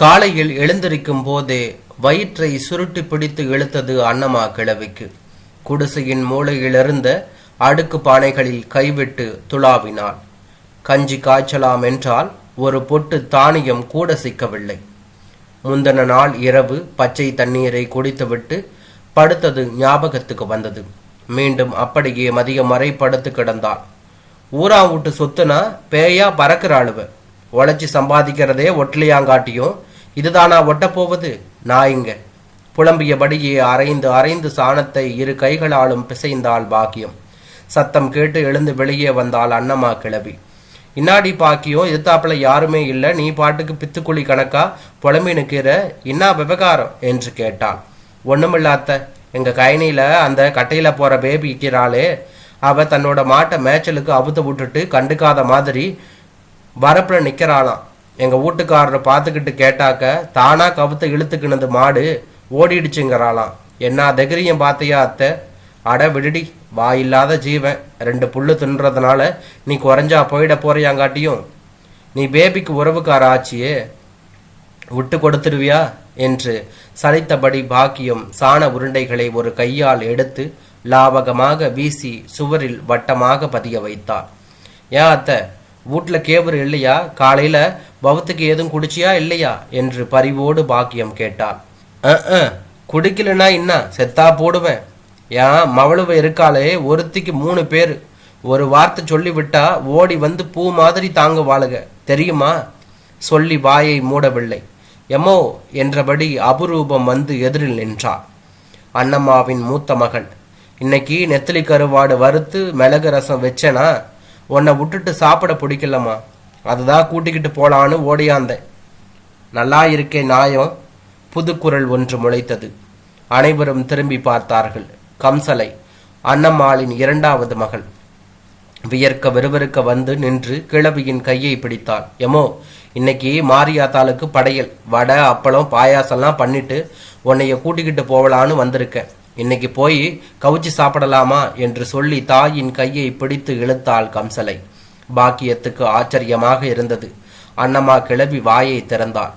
காலையில் எழுந்திருக்கும் போதே வயிற்றை சுருட்டி பிடித்து இழுத்தது அன்னமா கிழவிக்கு. குடிசையின் மூலையிலிருந்த அடுக்கு பானைகளில் கைவிட்டு துளாவினாள். கஞ்சி காய்ச்சலாம் என்றால் ஒரு பொட்டு தானியம் கூட சிக்கவில்லை. முந்தன நாள் இரவு பச்சை தண்ணீரை குடித்துவிட்டு படுத்தது ஞாபகத்துக்கு வந்தது. மீண்டும் அப்படியே மதியம் வரை படுத்து கிடந்தாள். ஊரா வீட்டு சொத்துனா பேயா பறக்கிறாளுவ. உழைச்சி சம்பாதிக்கிறதே ஒட்லியாங்காட்டியும் இதுதானா ஒட்டப்போவது? நாயிங்க புலம்பியபடியே அரைந்து அரைந்து சாணத்தை இரு கைகளாலும் பிசைந்தாள் பாக்கியம். சத்தம் கேட்டு எழுந்து வெளியே வந்தாள் அன்னம்மா கிளவி. இன்னாடி பாக்கியம் எதிர்த்தாப்புல யாருமே இல்லை. நீ பாட்டுக்கு பித்துக்குழி கணக்கா? புலம்பி நிற்கிற இன்னா விவகாரம்? என்று கேட்டாள். ஒண்ணுமில்லாத்த. எங்க கயனியில அந்த கட்டையில போற பேபி இருக்கிறாளே. அவ தன்னோட மாட்டை மேய்ச்சலுக்கு அவுத்து விட்டுட்டு கண்டுக்காத மாதிரி வரப்புல நிக்கிறாளாம். எங்கள் வீட்டுக்காரரை பார்த்துக்கிட்டு கேட்டாக்க தானாக கவுத்த இழுத்துக்கினது மாடு ஓடிடுச்சுங்கிறாளாம். என்ன தைரியம் பார்த்தியா அத்தை? அட விடுடி வாயில்லாத ஜீவன். ரெண்டு புல்லு தின்றதுனால நீ குறைஞ்சா போயிட போறியாங்காட்டியும். நீ பேபிக்கு உறவுக்கார ஆச்சியே. விட்டு கொடுத்துருவியா? என்று சலித்தபடி பாக்கியம் சாண உருண்டைகளை ஒரு கையால் எடுத்து லாவகமாக வீசி சுவரில் வட்டமாக பதிய வைத்தாள். ஏன் அத்தை வீட்டில் கேவரு இல்லையா? காலையில் பவத்துக்கு ஏதும் குடிச்சியா இல்லையா? என்று பரிவோடு பாக்கியம் கேட்டாள் "அஹ், குடிக்கலனா என்ன? செத்தா போடுவேன். ஏன் மவளுவ இருக்காளே ஒருத்திக்கு மூணு பேர். ஒரு வார்த்தை சொல்லிவிட்டா ஓடி வந்து பூ மாதிரி தாங்க வாழுக தெரியுமா? சொல்லி வாயை மூடவில்லை. எமோ என்றபடி அபுரூபம் வந்து எதிரில் நின்றாள் அன்னம்மாவின் மூத்த மகள் இன்னைக்கு நெத்திலி கருவாடு வறுத்து மிளகு ரசம் வச்சேனா? உன்னை விட்டுட்டு சாப்பிட பிடிக்கலம்மா. அதுதான் கூட்டிக்கிட்டு போலான்னு ஓடியாந்தேன் நல்லா இருக்கே நாயம் புதுக்குரல் ஒன்று முளைத்தது. அனைவரும் திரும்பி பார்த்தார்கள். கம்சலை அன்னம்மாளின் இரண்டாவது மகள். வியர்க்க விறுவிறுக்க வந்து நின்று கிழவியின் கையை பிடித்தாள். எமோ இன்னைக்கு மாரியாத்தாளுக்கு படையல். வடை அப்பளம் பாயாசம்லாம் பண்ணிட்டு உன்னைய கூட்டிக்கிட்டு போகலான்னு வந்திருக்கேன். இன்னைக்கு போய் கவுச்சி சாப்பிடலாமா? என்று சொல்லி தாயின் கையை பிடித்து இழுத்தாள் கம்சலை. பாக்கியத்துக்கு ஆச்சரியமாக இருந்தது. அன்னம்மா கிளவி வாயை திறந்தாள்.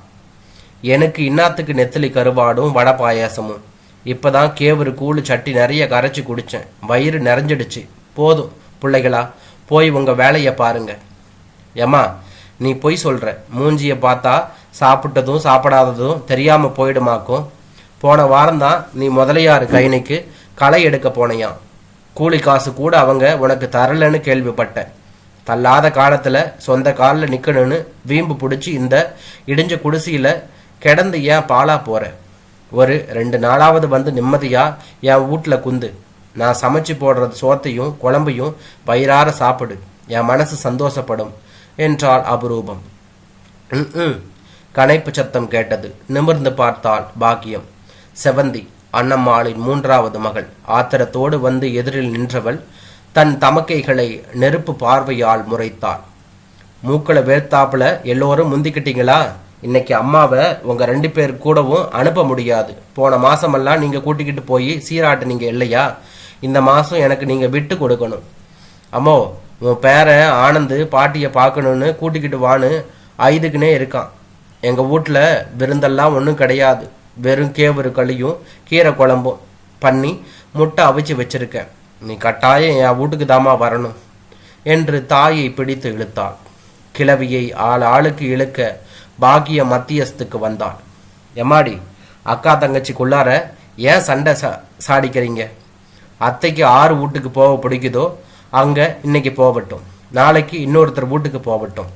எனக்கு இன்னாத்துக்கு நெத்திலி கருவாடும் வடை பாயாசமும். இப்பதான் கேவரு கூழு சட்டி நிறைய கரைச்சி குடிச்சேன். வயிறு நிறைஞ்சிடுச்சு. போதும் பிள்ளைகளா போய் உங்க வேலையை பாருங்க. ஏம்மா நீ பொய் சொல்ற. மூஞ்சிய பார்த்தா சாப்பிட்டதும் சாப்பிடாததும் தெரியாம போயிடுமாக்கும். போன வாரம்தான் நீ முதலையார் கைனிக்கு களை எடுக்க போனையாம் கூலி காசு கூட அவங்க உனக்கு தரலன்னு கேள்விப்பட்டேன். தள்ளாத காலத்துல சொந்த காலில் நிற்கணும்னு வீம்பு பிடிச்சி இந்த இடிஞ்ச குடிசையில் கிடந்து ஏன் பாலா போற? ஒரு ரெண்டு நாளாவது வந்து நிம்மதியா என் வீட்ல குந்து. நான் சமைச்சு போடுறது சோத்தையும் குழம்பையும் வயிறார சாப்பிடு. என் மனசு சந்தோஷப்படும் என்றாள் அபரூபம். கனைப்பு சத்தம் கேட்டது. நிமிர்ந்து பார்த்தாள் பாக்கியம். செவந்தி அன்னம்மாளின் மூன்றாவது மகள். ஆத்திரத்தோடு வந்து எதிரில் நின்றவள் தன் தமக்கைகளை நெருப்பு பார்வையால் முறைத்தாள். மூக்களை வேர்த்தாப்புல எல்லோரும் முந்திக்கிட்டீங்களா? இன்னைக்கு அம்மாவை உங்கள் ரெண்டு பேர் கூடவும் அனுப்ப முடியாது. போன மாதமெல்லாம் நீங்கள் கூட்டிக்கிட்டு போய் சீராட்டுனீங்க இல்லையா? இந்த மாதம் எனக்கு நீங்கள் விட்டு கொடுக்கணும். அம்மோ உன் பேரன் ஆனந்து பாட்டியை பார்க்கணுன்னு கூட்டிக்கிட்டு வான்னு ஐதுக்குன்னே இருக்கான். எங்கள் வீட்ல விருந்தெல்லாம் ஒன்றும் கிடையாது. வெறும் கேவரு களியும் கீரை குழம்பும். பண்ணி முட்டை அவிச்சு வச்சிருக்கேன். நீ கட்டாயம் என் வீட்டுக்கு தாமா வரணும் என்று தாயை பிடித்து இழுத்தாள். கிழவியை ஆள் ஆளுக்கு இழுக்க பாக்கிய மத்தியஸ்துக்கு வந்தாள். எம்மாடி அக்கா தங்கச்சிக்குள்ளார ஏன் சண்டை சா சாடிக்கிறீங்க? அத்தைக்கு ஆறு வீட்டுக்கு போக பிடிக்குதோ அங்கே இன்னைக்கு போகட்டும். நாளைக்கு இன்னொருத்தர் வீட்டுக்கு போகட்டும்.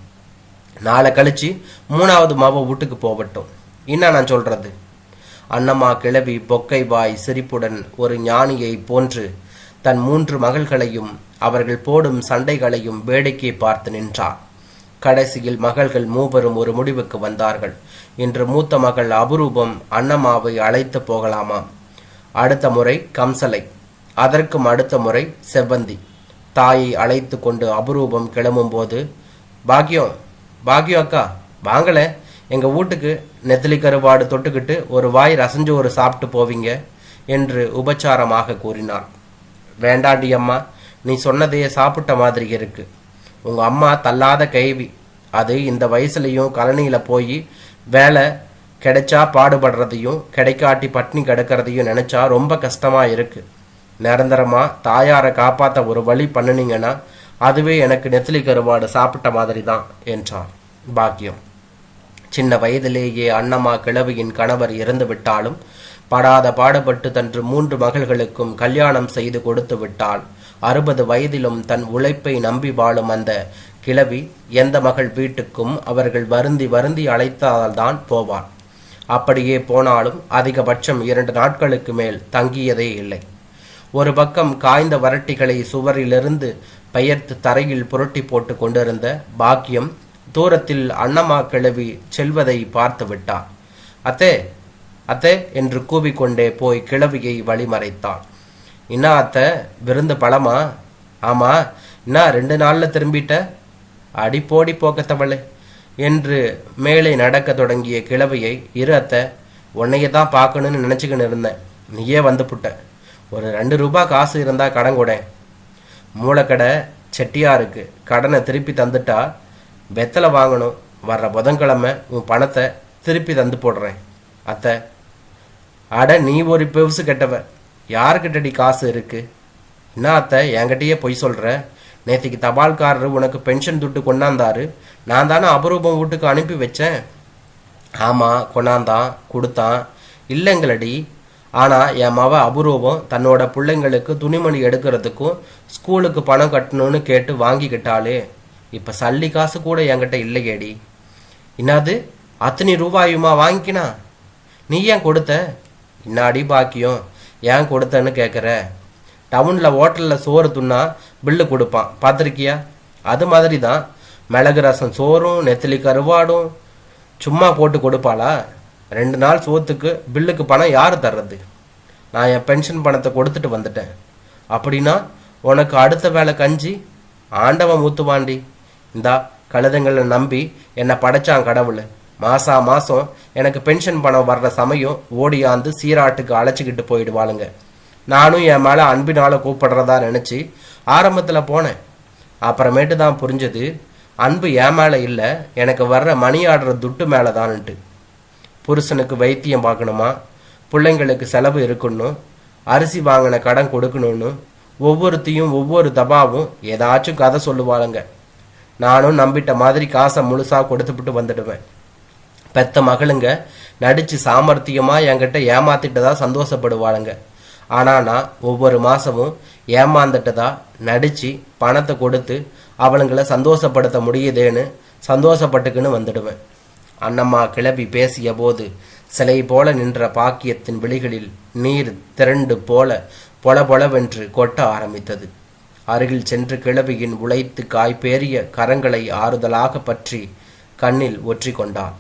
நாளை கழிச்சு மூணாவது மாவ வீட்டுக்கு போகட்டும். என்ன நான் சொல்றது? அன்னம்மா கிளவி பொக்கை வாய் சிரிப்புடன் ஒரு ஞானியை போன்று தன் மூன்று மகள்களையும் அவர்கள் போடும் சண்டைகளையும் வேடிக்கை பார்த்து நின்றார் கடைசியில் மகள்கள் மூவரும் ஒரு முடிவுக்கு வந்தார்கள். இன்று மூத்த மகள் அபரூபம் அன்னம்மாவை அழைத்து போகலாமாம். அடுத்த முறை கம்சலை அதற்கும் அடுத்த முறை செவ்வந்தி. தாயை அழைத்து கொண்டு அபரூபம் கிளம்பும்போது பாக்யம் பாக்யோ அக்கா வாங்கலை எங்கள் வீட்டுக்கு நெத்திலி கருவாடு தொட்டுக்கிட்டு ஒரு வாய் ரசஞ்சோறு சாப்பிட்டு போவீங்க என்று உபச்சாரமாக கூறினார் வேண்டாண்டி அம்மா நீ சொன்னதையே சாப்பிட்ட மாதிரி இருக்கு. உங்க அம்மா தள்ளாத கைவி அது இந்த வயசுலேயும் கழனியில் போய் வேலை கிடைச்சா பாடுபடுறதையும் கிடைக்காட்டி பட்னி கிடக்கிறதையும் நினச்சா ரொம்ப கஷ்டமாக இருக்குது நிரந்தரமாக தாயாரை காப்பாற்ற ஒரு வழி பண்ணுனீங்கன்னா அதுவே எனக்கு நெத்திலி கருவாடு சாப்பிட்ட மாதிரி தான் என்றார் பாக்கியம் சின்ன வயதிலேயே அண்ணம்மா கிழவியின் கணவர் இறந்துவிட்டாலும் படாத பாடுபட்டு தன்று மூன்று மகள்களுக்கும் கல்யாணம் செய்து கொடுத்து விட்டாள். அறுபது வயதிலும் தன் உழைப்பை நம்பி வாழும் அந்த கிழவி எந்த மகள் வீட்டுக்கும் அவர்கள் வருந்தி வருந்தி அழைத்தால்தான் போவாள். அப்படியே போனாலும் அதிகபட்சம் இரண்டு நாட்களுக்கு மேல் தங்கியதே இல்லை. ஒரு பக்கம் காய்ந்த வரட்டிகளை சுவரிலிருந்து பெயர்த்து தரையில் புரட்டி போட்டு கொண்டிருந்த பாக்கியம் தூரத்தில் அண்ணம்மா கிழவி செல்வதை பார்த்து விட்டான் அத்தே அத்தே என்று கூவிக்கொண்டே போய் கிழவியை வழிமறைத்தான். இன்னா அத்தை விருந்து பழமா? ஆமா. இன்னா ரெண்டு நாள்ல திரும்பிட்ட? அடி போடி போக்கத்தவளே என்று மேலே நடக்க தொடங்கிய கிழவியை இரு அத்தை உன்னையே தான் பார்க்கணும்னு நினச்சிக்கின்னு இருந்தேன். நீயே வந்து புட்ட. ஒரு ரெண்டு ரூபாய் காசு இருந்தால் கடன் கொடேன் மூளைக்கடை செட்டியாருக்கு கடனை திருப்பி தந்துட்டா வெத்தலை வாங்கணும் வர்ற புதன்கிழமை உன் பணத்தை திருப்பி தந்து போடுறேன். அத்தை அட நீ ஒரு பெவுசு கெட்டவ. யாருக்கிட்டடி காசு இருக்கு? என்ன அத்தை என்கிட்டயே பொய் சொல்கிற நேற்றுக்கு தபால்காரர் உனக்கு பென்ஷன் துட்டு கொண்டாந்தாரு. நான் தானே அபரூபம் வீட்டுக்கு அனுப்பி வச்சேன். ஆமாம் கொண்டாந்தான் கொடுத்தான். இல்லைங்களடி. ஆனால் என் மவ அபூர்வம் தன்னோட பிள்ளைங்களுக்கு துணிமணி எடுக்கிறதுக்கும் ஸ்கூலுக்கு பணம் கட்டணும்னு கேட்டு வாங்கிக்கிட்டாளே. இப்போ சல்லி காசு கூட என்கிட்ட இல்லையேடி. என்னது? அத்தனை ரூபாயுமா வாங்கிக்கினா? நீ ஏன் கொடுத்த? இன்னாடி பாக்கியம்? ஏன் கொடுத்தன்னு கேட்குற டவுனில் ஹோட்டலில் சோறு துண்ணா பில்லு கொடுப்பான். பார்த்துருக்கியா அது மாதிரி தான் மிளகு ரசம் சோறும் நெத்திலி கருவாடும் சும்மா போட்டு கொடுப்பாளா? ரெண்டு நாள் சோத்துக்கு பில்லுக்கு பணம் யார் தர்றது? நான் என் பென்ஷன் பணத்தை கொடுத்துட்டு வந்துட்டேன். அப்படின்னா உனக்கு அடுத்த வேலை கஞ்சி? ஆண்டவன் ஊத்துவாண்டி இந்தா கழுதங்களை நம்பி என்னை படைச்சான் கடவுள். மாசா மாசம் எனக்கு பென்ஷன் பணம் வர்ற சமயம் ஓடியாந்து சீராட்டுக்கு அழைச்சிக்கிட்டு போயிடுவாளுங்க. நானும் என் மேலே அன்பினால் கூப்பிடுறதா நினச்சி ஆரம்பத்தில் போனேன். அப்புறமேட்டு தான் புரிஞ்சது அன்பு என் மேலே இல்லை எனக்கு வர்ற மணி ஆடுற துட்டு மேலே தான்ட்டு புருஷனுக்கு வைத்தியம் பார்க்கணுமா? பிள்ளைங்களுக்கு செலவு இருக்கணும். அரிசி வாங்கின கடன் கொடுக்கணும்னு ஒவ்வொருத்தையும் ஒவ்வொரு தபாவும் ஏதாச்சும் கதை சொல்லுவாளுங்க. நானும் நம்பிட்ட மாதிரி காசை முழுசாக கொடுத்துவிட்டு வந்துடுவேன். பெத்த மகளுங்க நடிச்சு சாமர்த்தியமாக என்கிட்ட ஏமாத்திட்டதா சந்தோஷப்படுவாளுங்க. ஆனால் நான் ஒவ்வொரு மாசமும் ஏமாந்துட்டதா நடிச்சு பணத்தை கொடுத்து அவளுங்களை சந்தோஷப்படுத்த முடியுதேன்னு சந்தோஷப்பட்டுக்குன்னு வந்துடுவேன். அண்ணம்மா கிளப்பி பேசிய போது சிலை போல நின்ற பாக்கியத்தின் விழிகளில் நீர் திரண்டு போல பொல பொலவென்று கொட்ட ஆரம்பித்தது. அருகில் சென்று கிழவியின் உழைத்து காய்பேறிய கரங்களை ஆறுதலாக பற்றி கண்ணில் ஒற்றி கொண்டான்